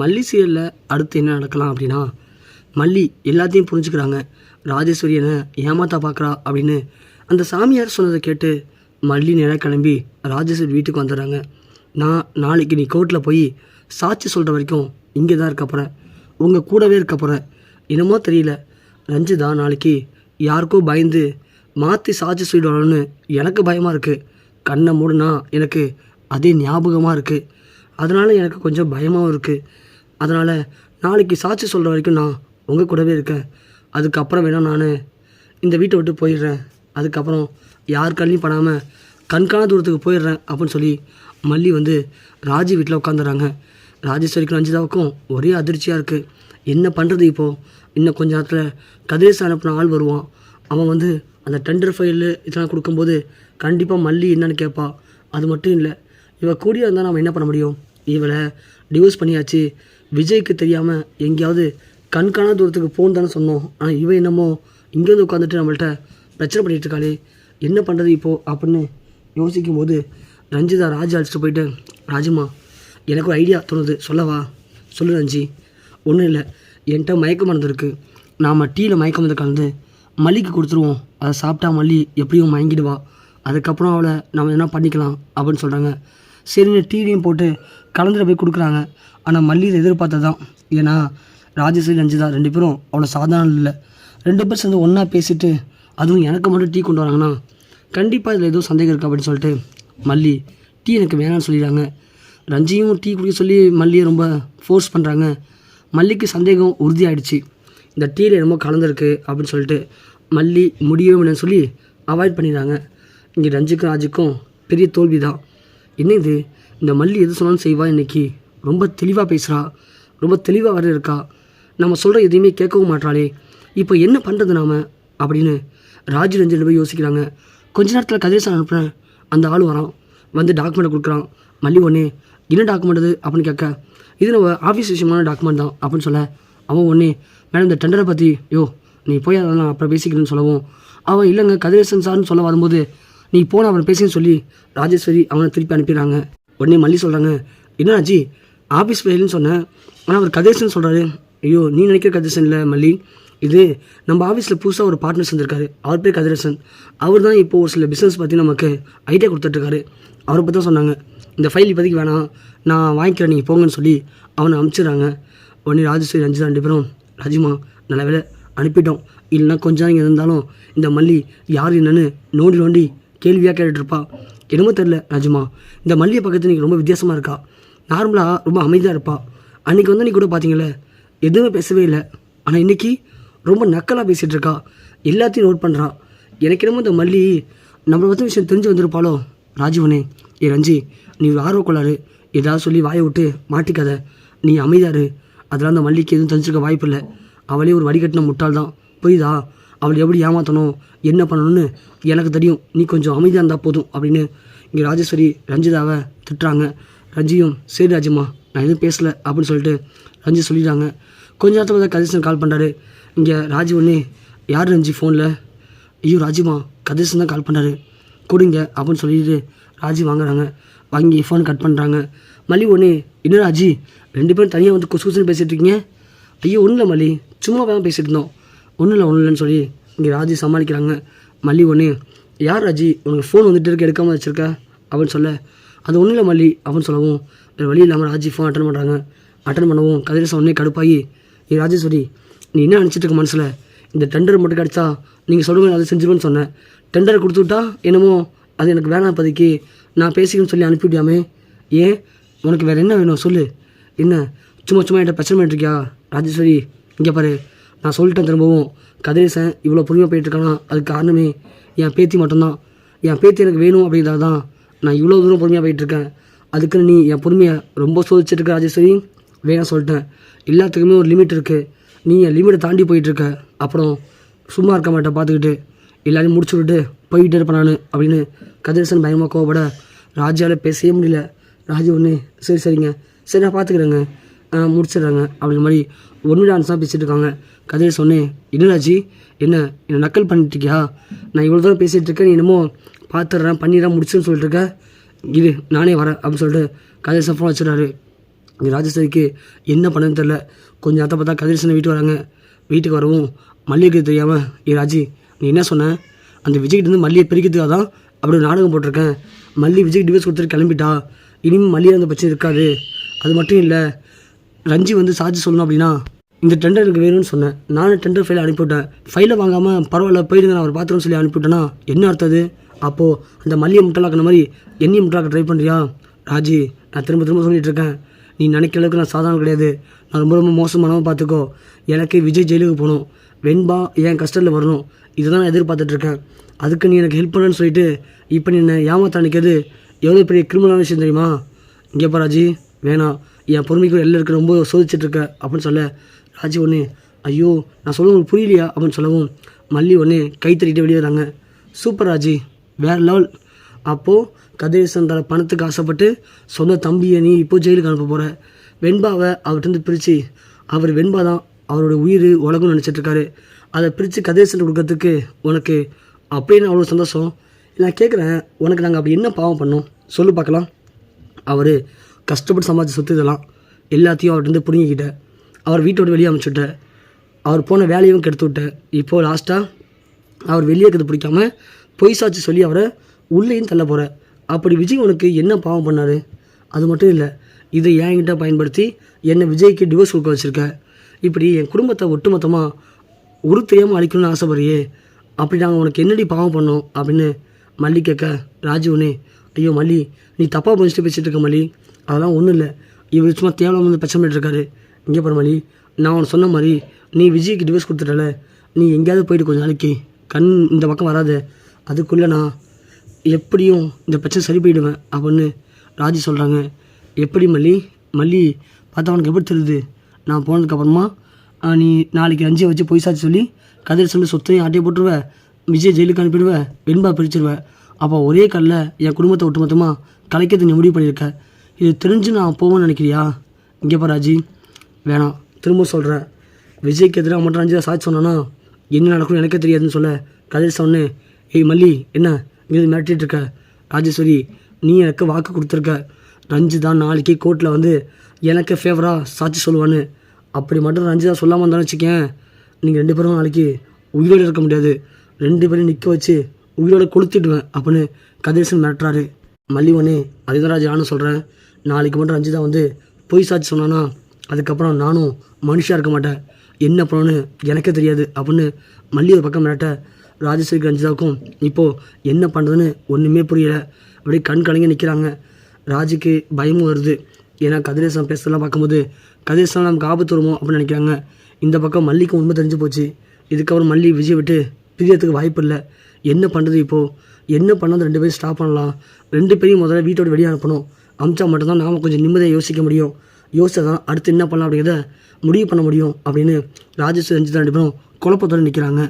மல்லி சீரியலில் அடுத்து என்ன நடக்கலாம் அப்படின்னா மல்லி எல்லாத்தையும் புரிஞ்சுக்கிறாங்க. ராஜேஸ்வரியனை என்ன ஏமாத்தா பார்க்குறா அப்படின்னு அந்த சாமியார் சொன்னதை கேட்டு மல்லி நேராக கிளம்பி ராஜேஸ்வரி வீட்டுக்கு வந்துடுறாங்க. நான் நாளைக்கு நீ கோர்ட்டில் போய் சாட்சி சொல்கிற வரைக்கும் இங்கே தான் இருக்க போகிறேன் உங்கள் கூடவே இருக்க போகிறேன் என்னமோ தெரியல. ரஞ்சிதா நாளைக்கு யாருக்கோ பயந்து மாற்றி சாட்சி சொல்லிடுவாங்கன்னு எனக்கு பயமாக இருக்குது கண்ணை மூடுனா எனக்கு அதே ஞாபகமாக இருக்குது அதனால் எனக்கு கொஞ்சம் பயமாகவும் இருக்குது அதனால் நாளைக்கு சாட்சி சொல்கிற வரைக்கும் நான் உங்கள் கூடவே இருக்கேன். அதுக்கப்புறம் வேணால் நான் இந்த வீட்டை விட்டு போயிடுறேன். அதுக்கப்புறம் யார் கண்ணையும் படாமல் கண்காண தூரத்துக்கு போயிடுறேன் அப்படின்னு சொல்லி மல்லி வந்து ராஜி வீட்டில் உட்காந்துறாங்க ராஜேஸ்வரிக்கும் ரஞ்சிதாவுக்கும் ஒரே அதிர்ச்சியாக இருக்குது என்ன பண்ணுறது இப்போது இன்னும் கொஞ்ச நேரத்தில் கதிரேசன் அனுப்பின ஆள் வருவான். அவன் வந்து அந்த டெண்டர் ஃபைலு இதெல்லாம் கொடுக்கும்போது கண்டிப்பாக மல்லி என்னன்னு கேட்பாள் அது மட்டும் இல்லை இவள் கூடிய இருந்தால் நம்ம என்ன பண்ண முடியும்? இவளை டிவோர்ஸ் பண்ணியாச்சு. விஜய்க்கு தெரியாமல் எங்கேயாவது கண்காணா தூரத்துக்கு போன்னு தானே சொன்னோம். ஆனால் இவன் என்னமோ இங்கேருந்து உட்காந்துட்டு நம்மள்ட்ட பிரச்சனை பண்ணிகிட்டு இருக்காளே என்ன பண்ணுறது இப்போது அப்படின்னு யோசிக்கும் போது ரஞ்சிதா ராஜா அழைச்சிட்டு போயிட்டு ராஜுமா எனக்கு ஒரு ஐடியா தோணுது. சொல்லவா? சொல்லு ரஞ்சி. ஒன்றும் இல்லை. என்கிட்ட மயக்க மருந்து இருக்குது நாம் டீயில் மயக்க மருந்து கலந்து மல்லிக்கு கொடுத்துருவோம். அதை சாப்பிட்டா மல்லி எப்படியும் மயங்கிடுவா. அதுக்கப்புறம் அவளை நம்ம என்ன பண்ணிக்கலாம் அப்படின்னு சொல்கிறாங்க சரின்னு டீலையும் போட்டு கலந்துட்டு போய் கொடுக்குறாங்க. ஆனால் மல்லி இதை எதிர்பார்த்தது தான் ஏன்னா ராஜேஸ்வரி ரஞ்சிதா ரெண்டு பேரும் அவ்வளோ சாதாரண இல்லை. ரெண்டு பேர் சேர்ந்து ஒன்றா பேசிட்டு அதுவும் எனக்கு மட்டும் டீ கொண்டு வராங்கன்னா கண்டிப்பாக இதில் ஏதோ சந்தேகம் இருக்குது அப்படின்னு சொல்லிட்டு மல்லி டீ எனக்கு வேணாம்னு சொல்லிடுறாங்க. ரஞ்சியும் டீ குடிக்க சொல்லி மல்லியை ரொம்ப ஃபோர்ஸ் பண்ணுறாங்க மல்லிக்கு சந்தேகம் உறுதியாயிடுச்சு. இந்த டீயில் என்னமோ கலந்துருக்கு அப்படின்னு சொல்லிட்டு மல்லி முடியவே முடியும்னு சொல்லி அவாய்ட் பண்ணிடுறாங்க. இங்கே ரஞ்சிக்கும் ராஜுக்கும் பெரிய தோல்வி தான் என்ன இது இந்த மல்லி எது சொன்னாலும் செய்வா இன்னைக்கு? ரொம்ப தெளிவாக பேசுகிறா ரொம்ப தெளிவாக வர இருக்கா நம்ம சொல்கிற எதையுமே கேட்கவும் மாட்டாளே இப்போ என்ன பண்ணுறது நாம்? அப்படின்னு ராஜு ரஞ்சன் போய் யோசிக்கிறாங்க. கொஞ்ச நேரத்தில் கதிரேசன் அனுப்புகிறேன் அந்த ஆள் வரான். வந்து டாக்குமெண்ட் கொடுக்குறான். மல்லி ஒன்று என்ன டாக்குமெண்ட் இது அப்படின்னு கேட்க இது நம்ம ஆஃபீஸ் விஷயமான டாக்குமெண்ட் தான் அப்படின்னு சொல்ல அவன் ஒன்று மேடம் இந்த டெண்டரை பற்றி யோ நீ போய் அதெல்லாம் அப்புறம் பேசிக்கிறேன்னு சொல்லவும். அவன் இல்லைங்க கதிரேசன் சார்னு சொல்ல வரும்போது நீ போன அவனை பேசின்னு சொல்லி ராஜேஸ்வரி அவனை திருப்பி அனுப்பிடுறாங்க. உடனே மல்லி சொல்கிறாங்க என்ன ஆச்சு ஆஃபீஸ் வேலைன்னு சொன்னேன் ஆனால் அவர் கதேசன் சொல்கிறாரு ஐயோ நீ நினைக்கிற கதேசன் இல்லை மல்லி. இது நம்ம ஆஃபீஸில் புதுசாக ஒரு பார்ட்னர்ஸ் வந்திருக்காரு. அவர் பேர் கதிரேசன். அவர் தான் இப்போ ஒரு சில பிஸ்னஸ் பற்றி நமக்கு ஐடியா கொடுத்துட்ருக்காரு. அவரை பற்றி தான் சொன்னாங்க. இந்த ஃபைல் இப்போதைக்கு வேணாம். நான் வாங்கிக்கிறேன் நீங்கள் போங்கன்னு சொல்லி அவனை அனுப்பிச்சிடுறாங்க உடனே ராஜஸ்வரி ரஞ்சிதா ரெண்டு பேரும் ராஜிமா நல்ல வேலை அனுப்பிட்டோம். இல்லைன்னா கொஞ்சம் இங்கே இருந்தாலும் இந்த மல்லி யார் என்னன்னு நோண்டி நோண்டி கேள்வியாக கேட்டுட்ருப்பா என்னமோ தெரில ராஜுமா. இந்த மல்லியை பக்கத்து நீங்க ரொம்ப வித்தியாசமாக இருக்கா? நார்மலாக ரொம்ப அமைதியாக இருப்பா. அன்றைக்கி வந்து நீ கூட பார்த்தீங்களே எதுவுமே பேசவே இல்லை. ஆனால் இன்றைக்கி ரொம்ப நக்கலாக பேசிகிட்டு இருக்கா. எல்லாத்தையும் நோட் பண்ணுறா எனக்கு என்னமோ இந்த மல்லி நம்மளை பற்றி விஷயம் தெரிஞ்சு வந்திருப்பாளோ? ராஜீவனே ஏ ரஞ்சி நீ ஆர்வக்கொள்ளாரு ஏதாவது சொல்லி வாயை விட்டு மாட்டிக்காத. நீ அமைதியாரு அதெல்லாம் அந்த மல்லிக்கு எதுவும் தெரிஞ்சுக்க வாய்ப்பு இல்லை. அவளே ஒரு வடிகட்டின முட்டாள் தான் புரியுதா? அவளை எப்படி ஏமாற்றணும் என்ன பண்ணணும்னு எனக்கு தெரியும். நீ கொஞ்சம் அமைதியாக இருந்தால் போதும் அப்படின்னு இங்கே ராஜேஸ்வரி ரஞ்சிதாவை திட்டுறாங்க. ரஞ்சியும் சரி ராஜிமா நான் எதுவும் பேசலை அப்படின்னு சொல்லிட்டு ரஞ்சி சொல்லிடுறாங்க. கொஞ்ச நேரத்தில் பார்த்தா கதிரேசன் கால் பண்ணுறாரு இங்கே ராஜி ஒன்று யார் ரஞ்சி ஃபோனில் ஐயோ ராஜிமா கதிரேசன் தான் கால் பண்ணாரு கொடுங்க அப்படின்னு சொல்லிட்டு ராஜி வாங்குறாங்க. வாங்கி ஃபோன் கட் பண்ணுறாங்க மல்லி ஒன்று என்ன ராஜி ரெண்டு பேரும் தனியாக வந்து குசு குசுன்னு பேசிகிட்டு இருக்கீங்க? ஐயோ ஒன்றும் இல்லை மல்லி சும்மா தான் பேசிகிட்டு இருந்தோம். ஒன்றும் இல்லை ஒன்றும் இல்லைன்னு சொல்லி இங்கே ராஜி சமாளிக்கிறாங்க. மல்லி ஒன்று யார் ராஜி? உனக்கு ஃபோன் வந்துட்டு இருக்க எடுக்காமல் வச்சுருக்க? அப்படின்னு சொல்ல அது ஒன்றும் இல்லை மல்லி அப்படின்னு சொல்லவும் வேறு வழி இல்லாமல் ராஜி ஃபோன் அட்டன் பண்ணுறாங்க அட்டன் பண்ணவும் கதிரேசன் உடனே கடுப்பாகி ஏ ராஜேஸ்வரி நீ என்ன நினச்சிட்டு இருக்க மனசில்? இந்த டெண்டர் மட்டும் கிடச்சா நீங்கள் சொல்லுங்க அதை செஞ்சுருவேன்னு சொன்னேன். டெண்டர் கொடுத்து விட்டா என்னமோ அது எனக்கு வேணாம் இப்போதைக்கு. நான் பேசிக்கணும்னு சொல்லி அனுப்பிவிட்டியாமே ஏன்? உனக்கு வேறு என்ன வேணும்? சொல்லு. என்ன? சும்மா சும்மா என்கிட்ட பிரச்சனை பண்ணிட்டு இருக்கியா? ராஜேஸ்வரி இங்கே பாரு நான் சொல்லிட்டேன் திரும்பவும் கதிரேசன் இவ்வளோ பொறுமையாக போயிட்டுருக்கானா? அதுக்கு காரணமே என் பேத்தி மட்டும்தான். என் பேத்தி எனக்கு வேணும் அப்படிங்கிறது தான் நான் இவ்வளோ தூரம் பொறுமையாக போயிட்டுருக்கேன். அதுக்குன்னு நீ என் பொறுமையை ரொம்ப சோதிச்சிருக்க ராஜேஸ்வரி. வேணாம் சொல்லிட்டேன். எல்லாத்துக்குமே ஒரு லிமிட் இருக்குது நீ என் லிமிட்டை தாண்டி போயிட்டுருக்க. அப்புறம் சும்மா இருக்க மாட்டேன் பார்த்துக்கிட்டு. எல்லாரையும் முடிச்சு விட்டு போய்கிட்டே இருப்பேன் நான் அப்படின்னு கதிரேசன் பயமாக கோவப்பட ராஜாவில் பேசவே முடியல. ராஜு ஒன்று சரி சரிங்க. சரி நான் பார்த்துக்கிறேங்க. முடிச்சிடுறாங்க. அப்படிங்கிற மாதிரி ஒன்று டான்ஸ் தான் பேசிகிட்டு இருக்காங்க கதையை சொன்னேன் என்னடாச்சி என்ன என்ன நக்கல் பண்ணிட்டுருக்கியா? நான் இவ்வளோ தூரம் பேசிகிட்டு இருக்கேன் நீ என்னமோ பார்த்துட்றேன் பண்ணிடுறேன் முடிச்சுன்னு சொல்லிட்டு இது நானே வரேன் அப்படின்னு சொல்லிட்டு கதிரேசன் ஃபோன் வச்சுறாரு இங்கே ராஜேஸ்வரிக்கு என்ன பண்ணுன்னு தெரில கொஞ்சம் நேரத்தை பார்த்தா கதிரேசனை வீட்டுக்கு வராங்க. வீட்டுக்கு வரவும் மல்லிகைக்கு தெரியாமல் ஏ ராஜி நீ என்ன சொன்ன? அந்த விஜய்கிட்டேருந்து மல்லியை பிரிக்கிறதுக்காக தான் அப்படி ஒரு நாடகம் போட்டிருக்கேன். மல்லி விஜய் டிவோர்ஸ் கொடுத்துட்டு கிளம்பிட்டா. இனிமேல் மல்லியை அந்த பிரச்சனை இருக்காது. அது மட்டும் இல்லை ரஞ்சி வந்து சாட்சி சொல்லணும் அப்படின்னா இந்த டெண்டர் எனக்கு வேணும்னு சொன்னேன். நானும் டெண்டர் ஃபைலை அனுப்பிவிட்டேன். ஃபைலை வாங்காமல் பரவாயில்ல போயிடுங்க நான் அவர் பார்த்துருன்னு சொல்லி அனுப்பிவிட்டேன்னா என்ன அர்த்தம் அது? அப்போது அந்த மல்லியை முட்டலாக்கின மாதிரி என்னையும் முட்டலாக்க ட்ரை பண்ணுறியா ராஜி நான் திரும்ப திரும்ப சொல்லிகிட்டு இருக்கேன். நீ நினைக்கிற அளவுக்கு நான் சாதாரணம் கிடையாது. நான் ரொம்ப ரொம்ப மோசமானவன் பார்த்துக்கோ எனக்கு விஜய் ஜெயிலுக்கு போகணும். வெண்பா என் கஷ்டத்தில் வரணும். இதை தான் நான் எதிர்பார்த்துட்ருக்கேன் அதுக்கு நீ எனக்கு ஹெல்ப் பண்ணுன்னு சொல்லிட்டு இப்போ நீ என்னை ஏமாத்த அனுக்கிறது எவ்வளோ பெரிய கிரிமினலான விஷயம் தெரியுமா? இங்கேப்பா ராஜி வேணாம். என் பொறுமைக்கு எல்லாம் இருக்க ரொம்ப சோதிச்சுட்டு இருக்க அப்படின்னு சொல்ல ராஜி ஒன்று ஐயோ நான் சொல்ல உங்களுக்கு புரியலையா? அப்படின்னு சொல்லவும் மல்லி ஒன்று கை தட்டிட்டு வெளியே வராங்க. சூப்பர் ராஜி வேற லெவல். அப்போது கதிரேசன் தர பணத்துக்கு ஆசைப்பட்டு சொந்த தம்பியை நீ இப்போ ஜெயிலுக்கு அனுப்ப போகிற வெண்பாவை அவர்கிட்ட பிரித்து அவர் வெண்பா தான். அவரோட உயிர் உலகம் நினச்சிட்ருக்காரு அதை பிரித்து கதிரேசன் கொடுக்கறதுக்கு உனக்கு அப்படின்னு அவ்வளோ சந்தோஷம்? நான் கேட்குறேன் உனக்கு நாங்கள் அப்படி என்ன பாவம் பண்ணோம்? சொல்லு பார்க்கலாம். அவர் கஷ்டப்பட்டு சம்பாதிச்ச சொத்து இதெல்லாம் எல்லாத்தையும் அவர்கிட்ட பிடுங்கிக்கிட்டேன். அவர் வீட்டோட வெளியே அனுப்பிச்சுட்டேன் அவர் போன வேலையும் கெடுத்து விட்டேன். இப்போது லாஸ்ட்டாக அவர் வெளியே இருக்கிறது பிடிக்காம பொய் சாட்சி சொல்லி அவரை உள்ளேயும் தள்ள போகிற அப்படி விஜய் உனக்கு என்ன பாவம் பண்ணார்? அது மட்டும் இல்லை இதை என்கிட்ட பயன்படுத்தி என்னை விஜய்க்கு டிவோர்ஸ் கொடுக்க வச்சுருக்க. இப்படி என் குடும்பத்தை ஒட்டுமொத்தமாக உரு தெரியாமல் அழிக்கணும்னு ஆசைப்படுறியே. அப்படி நாங்கள் உனக்கு என்னடி பாவம் பண்ணோம் அப்படின்னு மல்லி கேட்க ராஜுவனே ஐயோ மல்லி நீ தப்பாக புரிஞ்சுட்டு பேசிகிட்டு இருக்க மல்லி. அதெல்லாம் ஒன்றும் இல்லை. இவர் சும்மா தேவையில்லாமல் வந்து பிரச்சனை பண்ணிட்டு இருக்காரு. இங்கே போகிற மாதிரி நான் உனக்கு சொன்ன மாதிரி நீ விஜய்க்கு டிவைஸ் கொடுத்துட்டல நீ எங்கேயாவது போயிட்டு கொஞ்சம் நாளைக்கு கண் இந்த பக்கம் வராத. அதுக்குள்ளே நான் எப்படியும் இந்த பிரச்சனை சரி போயிடுவேன் அப்படின்னு ராஜி சொல்கிறாங்க எப்படி மல்லி? மல்லி பார்த்தா உனக்கு எப்படி தெரியுது? நான் போனதுக்கப்புறமா நீ நாளைக்கு அஞ்சை வச்சு பொய் சாட்சி சொல்லி கதிர் சொல்லி சொத்தையும் ஆட்டியை போட்டுருவேன் விஜய் ஜெயிலுக்கு அனுப்பிடுவேன் வெண்பா பிரிச்சிருவேன் அப்போ ஒரே கல்லில் என் குடும்பத்தை ஒட்டுமொத்தமாக கலைக்கிறது நீ முடிவு பண்ணியிருக்க. இது தெரிஞ்சு நான் போவேன்னு நினைக்கிறியா? இங்கே பா ராஜி வேணாம். திரும்ப சொல்கிறேன் விஜய்க்கு எதிராக மட்டும் அஞ்சு சாட்சி சொன்னானா? என்ன நடக்கணும் எனக்கே தெரியாதுன்னு சொல்ல. கதிர் சொன்னு ஏய் மல்லி என்ன? இங்கே மிரட்டிகிட்டு இருக்க? ராஜேஸ்வரி நீ எனக்கு வாக்கு கொடுத்துருக்க. ரஞ்சி தான் நாளைக்கு கோர்ட்டில் வந்து எனக்கு ஃபேவராக சாட்சி சொல்லுவான்னு. அப்படி மட்டும் ரஞ்சிதா சொல்லாமல் இருந்தாலும் வச்சுக்கேன். நீங்கள் ரெண்டு பேரும் நாளைக்கு உயிரோடு இருக்க முடியாது. ரெண்டு பேரும் நிற்க வச்சு உயிரோட கொளுத்திடுவேன் அப்படின்னு கதிரேசன் மிரட்டுறாரு. மல்லிவனே அதே நானும் சொல்கிறேன் நாளைக்கு மட்டும் ரஞ்சிதா வந்து பொய் சாட்சி சொன்னானா அதுக்கப்புறம் நானும் மனுஷாக இருக்க மாட்டேன். என்ன பண்ணணும்னு எனக்கே தெரியாது அப்படின்னு மல்லி ஒரு பக்கம் மிரட்ட ராஜேஸ்வரிக்கு ரஞ்சிதாவுக்கும் இப்போது என்ன பண்ணுறதுன்னு ஒன்றுமே புரியல. அப்படியே கண் கலங்கி நிற்கிறாங்க ராஜுக்கு பயமும் வருது. ஏன்னா கதிரேசன் பேசுறதெல்லாம் பார்க்கும்போது கதிரேசன் நமக்கு ஆபத்து வருமோ? அப்படின்னு நினைக்கிறாங்க. இந்த பக்கம் மல்லிக்கு உண்மை தெரிஞ்சு போச்சு. இதுக்கப்புறம் மல்லி விஜய் விட்டு பிரியறதுக்கு வாய்ப்பு இல்லை. என்ன பண்ணுறது இப்போது என்ன பண்ணது ரெண்டு பேரும் ஸ்டாப் பண்ணலாம். ரெண்டு பேரையும் முதல்ல வீட்டோட வெளியே அனுப்பணும். அமிச்சா மட்டும்தான் நாம் கொஞ்சம் நிம்மதியாக யோசிக்க முடியும். யோசிச்சா தான் அடுத்து என்ன பண்ணலாம் அப்படிங்கிறத முடிவு பண்ண முடியும் அப்படின்னு ராஜேஸ்வரி ரஞ்சிதா ரெண்டு பேரும் குழப்பத்தோடு நிற்கிறாங்க